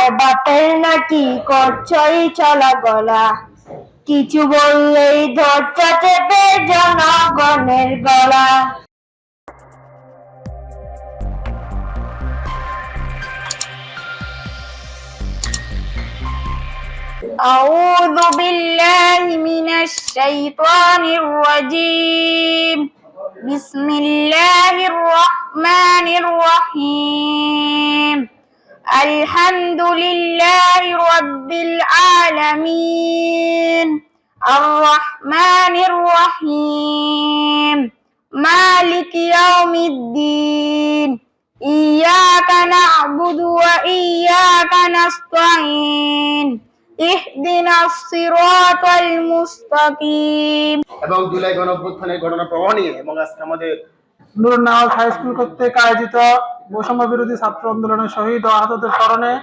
তোমার বাপের নাকি করছই চলা গলা কিছু বললেই ধরছ চেপে জনগণের গলা أعوذ بالله من الشيطان الرجيم بسم الله الرحمن الرحيم الحمد لله رب العالمين الرحمن الرحيم مالك يوم الدين إياك نعبد وإياك نستعين اهدنا الصراط المستقيم এবং জুলাই গণ অভ্যুত্থানের ঘটনা প্রবাহ নিয়ে এবং আজকে আমাদের নুর হাই স্কুল কর্তৃক আয়োজিত বৈষম্য বিরোধী ছাত্র আন্দোলনের শহীদ আহতদের স্মরণে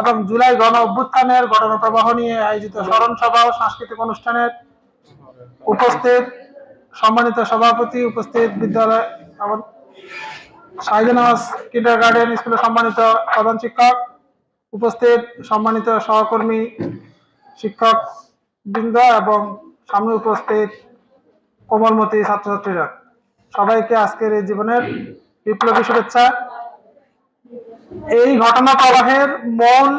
এবং জুলাই গণ অভ্যুত্থানের ঘটনা প্রবাহ নিয়ে আয়োজিত স্মরণ সভা ও সাংস্কৃতিক অনুষ্ঠানের উপস্থিত সম্মানিত সভাপতি উপস্থিত বিদ্যালয় শাহিদানাজ কিন্ডার গার্ডেন স্কুলের সম্মানিত প্রধান শিক্ষক, উপস্থিত সম্মানিত সহকর্মী, শিক্ষক বৃন্দ এবং সামনে উপস্থিত কোমলমতি ছাত্রছাত্রীরা। সবাইকে আজকের এই জীবনের বিপ্লবী শুভেচ্ছা। এই ঘটনা প্রবাহের মূল,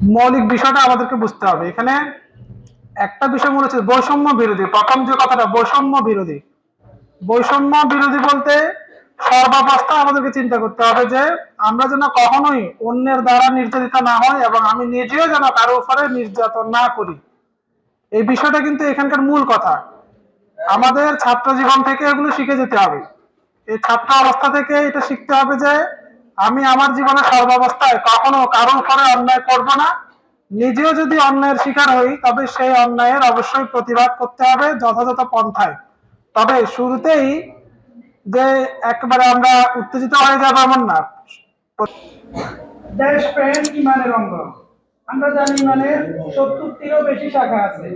মৌলিক বিষয়টা আমাদেরকে বুঝতে হবে। এখানে একটা বিষয় মনে হচ্ছে বৈষম্য বিরোধী। প্রথম যে কথাটা, বৈষম্য বিরোধী। বৈষম্য বিরোধী বলতে সর্বাবস্থা আমাদেরকে চিন্তা করতে হবে যে আমরা যেন কখনোই অন্যের দ্বারা নির্যাতিত না হয় এবং আমি নিজেও যেন কারও উপরে নির্যাতন না করি। এই বিষয়টা কিন্তু এখানকার মূল কথা। আমাদের ছাত্র জীবন থেকে এগুলো শিখে যেতে হবে। এই ছাত্র অবস্থা থেকে এটা শিখতে হবে যে, আমি আমার জীবনের সর্বাবস্থায় কখনো কারও উপরে অন্যায় করব না। নিজেও যদি অন্যায়ের শিকার হই, তবে সেই অন্যায়ের অবশ্যই প্রতিবাদ করতে হবে যথাযথ পন্থায়। তবে শুরুতেই যে একবারে আমরা উত্তেজিত হয়ে যাব এমন না। দেশ, প্রেম ইমানের অঙ্গ? আমরা জানি ইমানের সত্তরটিরও বেশি শাখা আছে।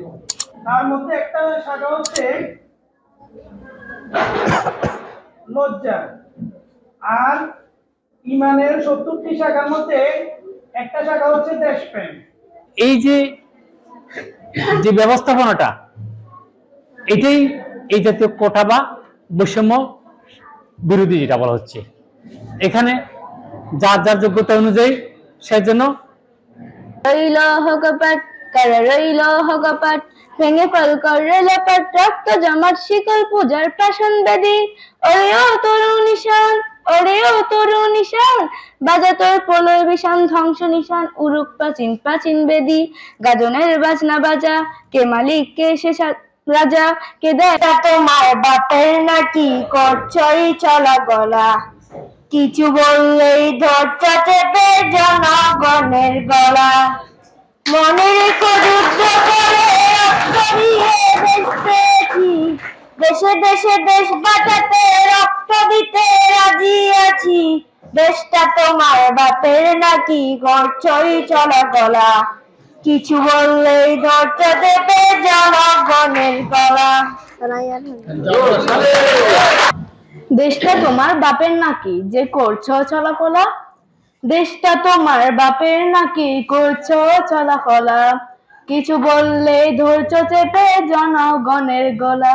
তার মধ্যে একটা শাখা হচ্ছে লজ্জা। আর ইমানের সত্তরটি শাখার মধ্যে একটা শাখা হচ্ছে দেশপ্রেম। এই যে যে ব্যবস্থাপনাটা এটাই এই জাতীয় কোটা বা বৈষম্য বিরোধী যেটা বলা হচ্ছে। এখানে যার যার যোগ্যতা অনুযায়ী সেজন্য রইল হকপাট ভেঙে ফল করে রক্ত জমাট, শিকল পূজার বেদি ওরে ও নিশান ওরে ও নিশান, বাজা তোর প্রলয় বিষান, ধ্বংস নিশান উরুপ প্রাচীন প্রাচীন বেদি গাজনের বাজনা বাজা, কে মালিক, কে সে রাজা, কে দেয় তোমার বাপের নাকি করছই চলা গলা? কিছু বললেই ধরছ চেপে জনগণের গলা। মনে রেখো যুদ্ধ করে, রক্ত দিয়ে দেশ পেয়েছি দেশে দেশে দেশ বাঁচাতে, রক্ত দিতে রাজি আছি। দেশটা তোমার বাপের নাকি গড়ছই চলা কিছু বললেই ধরছ দেবে জনগণের গলা। দেশটা তোমার বাপের নাকি যে করছ চলাফলা দেশটা তোমার বাপের নাকি করছ চলাফলা। কিছু বললে ধরছো চেপে জনগণের গলা।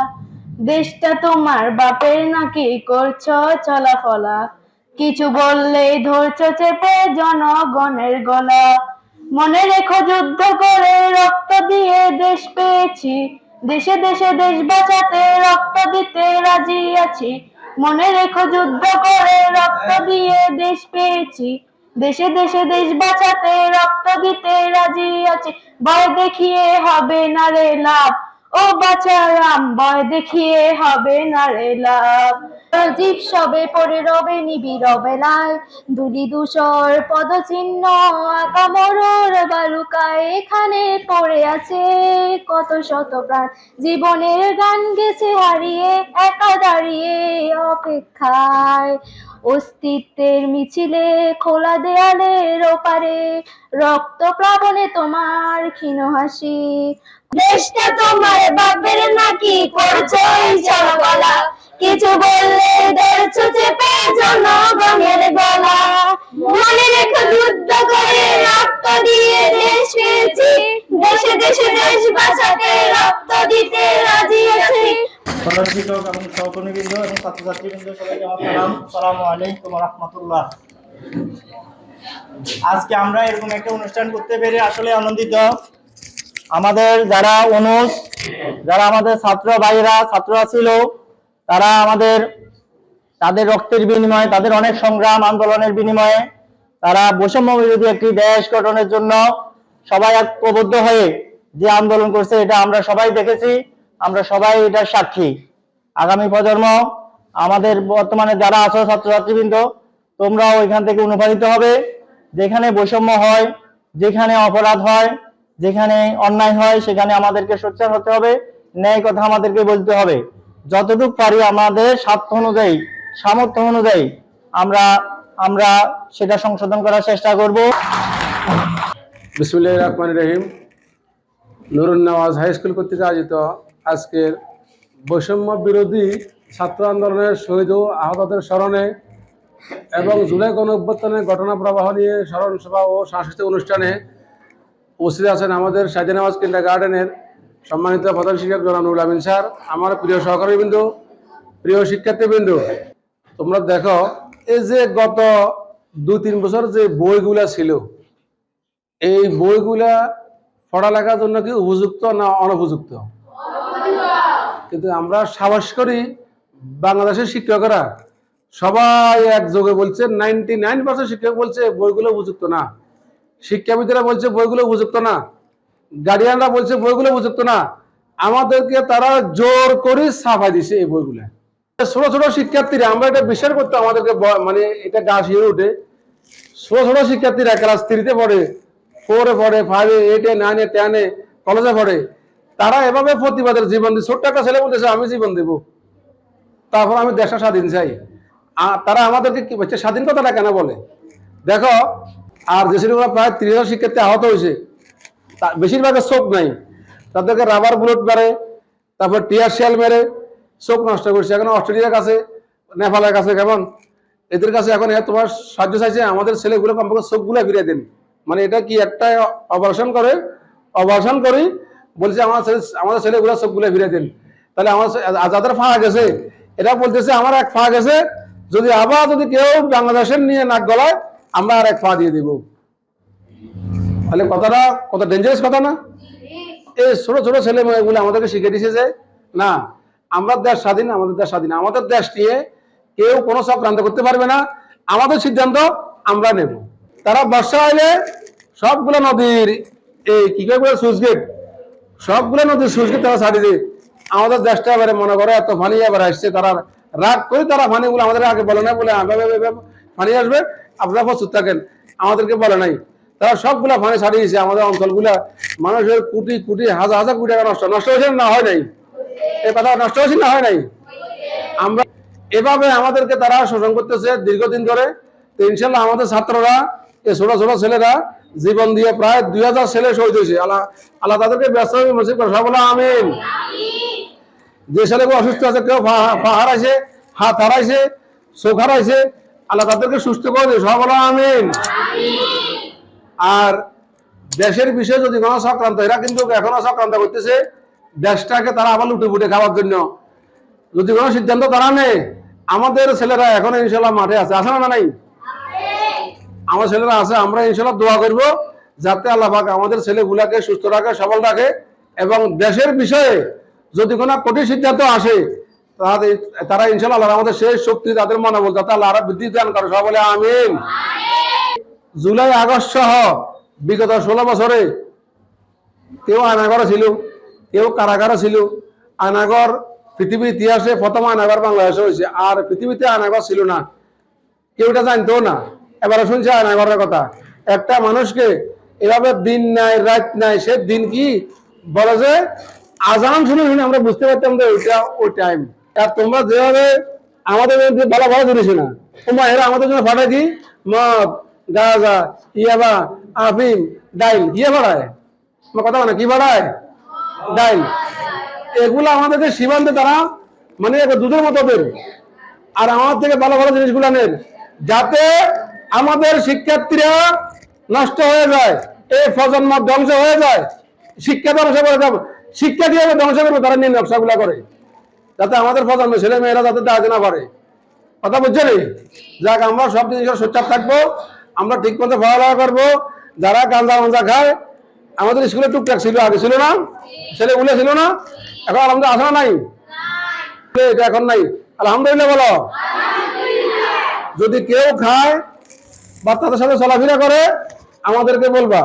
দেশটা তোমার বাপের নাকি করছ চলাফলা। কিছু বললে ধরছো চেপে জনগণের গলা। মনে রেখো যুদ্ধ করে রক্ত দিয়ে দেশ পেয়েছি। দেশে দেশে দেশ বাঁচাতে রক্ত দিতে রাজি আছি। মনে রেখো যুদ্ধ করে রক্ত দিয়ে দেশ পেয়েছি। দেশে দেশে দেশ বাঁচাতে, রক্ত দিতে রাজি আছি। ভয় দেখিয়ে হবে না রে লাভ। ও বাচারাম ভয় দেখিয়ে হবে না রে লাভ। জীব সবে পড়ে রবে নিবিড় বেলায় দুলি দুসর পদচিহ্ন, আঁকা মরুর বালুকায় এখানে পড়ে আছে কত শত প্রাণ। জীবনের গান গেছে হারিয়ে, একা দাঁড়িয়ে অপেক্ষায় অস্তিত্বের মিছিলে খোলা দেয়ালের ওপারে রক্ত প্লাবনে তোমার ক্ষীণ হাসি। দেশটা তোমার বাপের নাকি করছ চলা কিছু বললে চেপে জনগণের গলা। মনে যুদ্ধ করে রক্ত দিয়ে দেশ পেয়েছি দেশে দেশে দেশ বাঁচাতে রক্ত দিতে রাজি আছি। প্রধান শিক্ষক এবং সহকর্মীবৃন্দ এবং ছাত্রছাত্রীবৃন্দ, সবাইকে আমার সালাম। সালামু আলাইকুম রহমতুল্লাহ আজকে আমরা এরকম একটা অনুষ্ঠান করতে পেরে আসলে আনন্দিত। আমাদের যারা অনুষ যারা আমাদের ছাত্র ভাইরা ছাত্ররা ছিল, তারা আমাদের, তাদের রক্তের বিনিময়ে, তাদের অনেক সংগ্রাম, আন্দোলনের বিনিময়ে, তারা বৈষম্য বিরোধী একটি দেশ গঠনের জন্য সবাই ঐক্যবদ্ধ হয়ে যে আন্দোলন করছে, এটা আমরা সবাই দেখেছি। আমরা সবাই এটার সাক্ষী। আগামী প্রজন্ম, আমাদের বর্তমানে যারা আছো ছাত্রছাত্রীবৃন্দ, তোমরাও এখান থেকে অনুপ্রাণিত হবে। যেখানে বৈষম্য হয়, যেখানে অপরাধ হয়, যেখানে অন্যায় হয়, সেখানে আমাদেরকে সোচ্চার হতে হবে, ন্যায় কথা আমাদেরকে বলতে হবে। যতটুকু পারি আমাদের স্বার্থ অনুযায়ী, সামর্থ্য অনুযায়ী আমরা আমরা সেটা সংশোধন করার চেষ্টা করব। বিসমুল্লাহ রহমান রহিম। নুরুন নওয়াজ হাই স্কুল কর্তৃক আয়োজিত আজকের বৈষম্য বিরোধী ছাত্র আন্দোলনের শহীদ আহতদের স্মরণে এবং জুলাই গণ অভ্যুত্থানের ঘটনা প্রবাহ নিয়ে স্মরণ সভা ও সাংস্কৃতিক অনুষ্ঠানে উপস্থিত আছেন আমাদের সাইদিন নওয়াজ কিন্ডার গার্ডেনের সম্মানিত প্রধান শিক্ষক জনাব নুরুল আমিন স্যার, আমার প্রিয় সহকারীবৃন্দ প্রিয় শিক্ষার্থীবৃন্দ তোমরা দেখো, এই যে গত দু তিন বছর যে বইগুলা ছিল, এই বইগুলা পড়ালেখার জন্য কি উপযুক্ত না অনুপযুক্ত? কিন্তু আমরা সাহস করি বাংলাদেশের শিক্ষকরা। সবাই একযোগে বলছে নাইনটি নাইন পার্সেন্ট শিক্ষক বলছে, বইগুলো উপযুক্ত না। শিক্ষাবিদরা বলছে, বইগুলো উপযুক্ত না। গার্ডিয়ানরা বলছে, বইগুলো উপযুক্ত না। আমাদেরকে তারা জোর করে ছাপাই দিছে এই বইগুলা। ছোট ছোট শিক্ষার্থীরা, আমরা এটা বিশ্বাস করতে, আমাদেরকে মানে এটা গা শিয়ে উঠে। ছোট ছোট শিক্ষার্থীরা ক্লাস থ্রিতে পড়ে ফোরে পড়ে ফাইভে এইটে নাইনে টেনে কলেজে পড়ে। তারা এভাবে প্রতিবাদের জীবন দিয়ে ছোট্ট একটা ছেলে বলতেছে, আমি জীবন দেব। তারপর আমি দেশটা স্বাধীন চাই। তারা আমাদেরকে কি বলছে? স্বাধীন কথাটা কেন বলে? দেখো, আর যে ছেলেগুলো প্রায় তিরিশ হাজার শিক্ষার্থী আহত হয়েছে বেশিরভাগের চোখ নাই। তাদেরকে রাবার বুলেট মারে, তারপর টিয়ার শেল মেরে, চোখ নষ্ট করছে। এখন অস্ট্রেলিয়ার কাছে, নেপালের কাছে কেমন? এদের কাছে এখন তোমার সাহায্য চাইছে, আমাদের ছেলেগুলো কমপক্ষে চোখগুলো ফিরিয়ে দিন। মানে এটা কি একটা অপারেশন করে? অপারেশন করি বলছে, আমার ছেলে, আমাদের ছেলেগুলো চোখগুলো ফিরে দেন। তাহলে আমার যাদের ফাঁকা গেছে এরা বলতেছে, আমার এক ফাঁকা গেছে যদি আবার যদি কেউ বাংলাদেশের নিয়ে নাক গলায়, আমরা আর এক ফা দিয়ে দিব। তাহলে কথাটা কত ডেঞ্জারাস কথা না? এই ছোট ছোট ছেলে মেয়েগুলো আমাদেরকে শিখে দিছে যে, না, আমরা দেশ স্বাধীন, আমাদের দেশ স্বাধীন। আমাদের দেশ নিয়ে কেউ কোনো চক্রান্ত করতে পারবে না। আমাদের সিদ্ধান্ত আমরা নেব। তারা বর্ষা আইলে সবগুলো নদীর এই কি করে সুইচ গেট সবগুলো নদীর সুইচ গেট তারা ছাড়িয়ে দিয়ে আমাদের দেশটা এবারে মনে করে এত পানি এবার আসছে তারা রাগ করে তারা পানিগুলো আমাদের আগে বলে না বলে আবে, আসবে আপনারা প্রস্তুত থাকেন আমাদেরকে বলে নাই। তারা সবগুলা পানি ছাড়িয়েছে আমাদের অঞ্চলগুলা। মানুষের কোটি কোটি হাজার হাজার কোটি টাকা নষ্ট নষ্ট হয়েছে না হয় নাই? এই কথা নষ্ট হয়েছে না হয় নাই? আমরা এভাবে আমাদেরকে তারা শোষণ করতেছে দীর্ঘদিন ধরে। তো ইনশাল্লাহ আমাদের ছাত্ররা এই ছোট ছোট ছেলেরা জীবন দিয়ে প্রায় দুই হাজার ছেলে শহীদ হয়েছে। আল্লাহ আল্লাহ তাদেরকে ব্যস্ত হবে মসজিদ করে সব আমিন। যে ছেলেগুলো অসুস্থ আছে, কেউ পা- হারাইছে, হাত হারাইছে, চোখ হারাইছে, আল্লাহ তাদেরকে সুস্থ করে সব আমিন। আর দেশের বিষয়ে যদি কোনো সক্রান্ত, এরা কিন্তু এখনও সক্রান্ত করতেছে, দেশটাকে তারা আবার লুটে ফুটে খাওয়ার জন্য। যদি কোনো সিদ্ধান্ত তারা নেই আমাদের ছেলেরা এখন ইনশাল্লাহ মাঠে আছে। আছে না নাই? আমার ছেলেরা আছে, আমরা ইনশাল্লাহ দোয়া করব যাতে আল্লাহ আমাদের ছেলেগুলাকে সুস্থ রাখে, সবল রাখে এবং দেশের বিষয়ে যদি কোনো কঠিন সিদ্ধান্ত আসে তারা ইনশাল্লাহ আমাদের সেই শক্তি তাদের মনোবল যাতে আল্লাহ আরও বৃদ্ধি দান করে সব বলে আমিন। জুলাই আগস্ট সহ বিগত ষোলো বছরে কেউ আয়নাগর ছিল, কেউ কারাগারে ছিল। আয়নাগর পৃথিবীর ইতিহাসে প্রথম আয়নাগর বাংলাদেশে হয়েছে, আর পৃথিবীতে আয়নাগর ছিল না। কেউ এটা জানতো না। এবারে শুনছে আয়নাগরের কথা। একটা মানুষকে এভাবে দিন নাই, রাত নাই, সে দিন কি বলে যে, আজান শুনে শুনে আমরা বুঝতে পারতাম যে ওইটা ওই টাইম আর তোমরা যেভাবে আমাদের ভালো ভালো জিনিস না। তোমরা এরা আমাদের জন্য ফাটাই কি? মদ, গাঁজা, ইয়াবা, আফিম, ডাইল। ইয়ে বাড়ায় তোমার কথা মানে কি বাড়ায় ডাইল। এগুলো আমাদেরকে সীমান্তে তারা মানে দুধের মতো দেন আর আমার থেকে ভালো ভালো জিনিসগুলো নেন। যাতে আমাদের শিক্ষার্থীরা নষ্ট হয়ে যায়, এই প্রজন্ম ধ্বংস হয়ে যায়, শিক্ষা ধ্বংস করে যাবে শিক্ষা দিয়ে ধ্বংস করবে, তারা নিয়ে নকশাগুলা করে। যাতে আমাদের প্রজন্ম ছেলে মেয়েরা যাতে দাঁড়াতে না পারে কথা বুঝছ নি? যাক, আমরা সব জিনিসের সোচ্চার থাকব, আমরা ঠিক মতো পড়ালেখা করব। যারা গাঞ্জা মাঞ্জা খায়, আমাদের স্কুলে টুকটাক ছিল, আগে ছিল না ছেলেগুলো ছিল না, এখন আলহামদুলিল্লাহ আসা নাই? এটা এখন নাই। আলহামদুলিল্লাহ বলো। যদি কেউ খায় বা তাদের সাথে চলাফেরা করে আমাদেরকে বলবা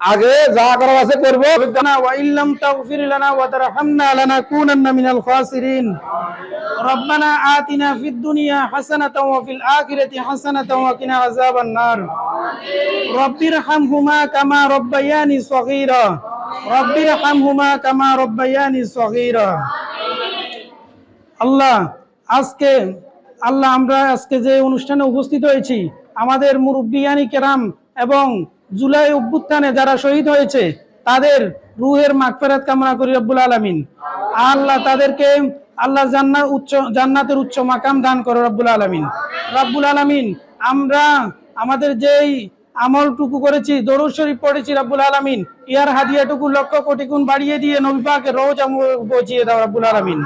আগে যা করার আছে করবো ربنا وإن لم تغفر لنا وترحمنا لنكونن من الخاسرين ربنا آتنا في الدنيا حسنة وفي الآخرة حسنة وقنا عذاب النار رب ارحمهما كما ربياني صغيرا رب ارحمهما كما ربياني صغيرا আল্লাহ আজকে আল্লাহ আমরা আজকে যে অনুষ্ঠানে উপস্থিত হয়েছি আমাদের মুরব্বিয়ানি কেরাম এবং জুলাই অভ্যুত্থানে যারা শহীদ হয়েছে, তাদের রুহের মাগফেরাত কামনা করি রব্বুল আলামিন। আল্লাহ তাদেরকে আল্লাহ জান্নাত উচ্চ, জান্নাতের উচ্চ মাকাম দান করো রব্বুল আলামিন। রব্বুল আলামিন, আমরা আমাদের যেই আমলটুকু করেছি, দরুদ শরীফ পড়েছি রব্বুল আলামিন, ইয়ার হাদিয়াটুকু লক্ষ কোটি গুণ বাড়িয়ে দিয়ে নবী পাকের রোজ পৌঁছিয়ে দাও রব্বুল আলামিন।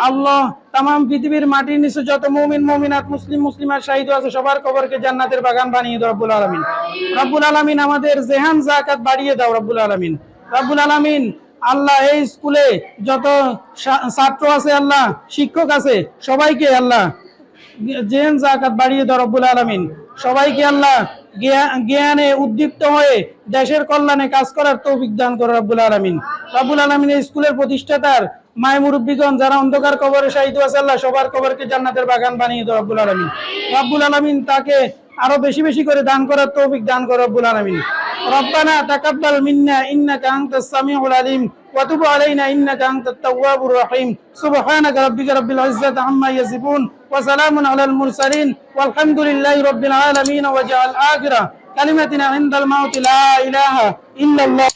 আল্লাহ তাম পৃথিবীর মাটির নিচে যত মুমিন, মুমিনাত, মুসলিম, মুসলিমার শাহিদ আছে, সবার কবরকে জান্নাতের বাগান বানিয়ে দাও রব্বুল আলামিন। রব্বুল আলামিন আমাদের জেহান জাকাত বাড়িয়ে দাও রব্বুল আলামিন। রব্বুল আলামিন, আল্লাহ এই স্কুলে যত ছাত্র আছে, আল্লাহ, শিক্ষক আছে, সবাইকে আল্লাহ জেন জাকাত বাড়িয়ে দাও রব্বুল আলামিন। সবাইকে আল্লাহ জ্ঞা- জ্ঞানে উদ্দীপ্ত হয়ে দেশের কল্যাণে কাজ করার তৌফিক দান করো রব্বুল আলামিন। রব্বুল আলামিন এই স্কুলের প্রতিষ্ঠাতার মায় মুরব্বীগণ যারা অন্ধকার কবরে শাহিদ আছে আল্লাহ সবার কবরকে জান্নাতের বাগান বানিয়ে দাও রব্বুল আলামিন রব্বুল আলামিন তাকে আরো বেশি বেশি করে দান করার তৌফিক দান করো রব্বুল আলামিন ربنا تقبل منا انك انت السميع العليم وتب علينا انك انت التواب الرحيم سبحانك ربك رب العزه عما يصفون وسلام على المرسلين والحمد لله رب العالمين وجعل اخر كلمتنا عند الموت لا اله الا الله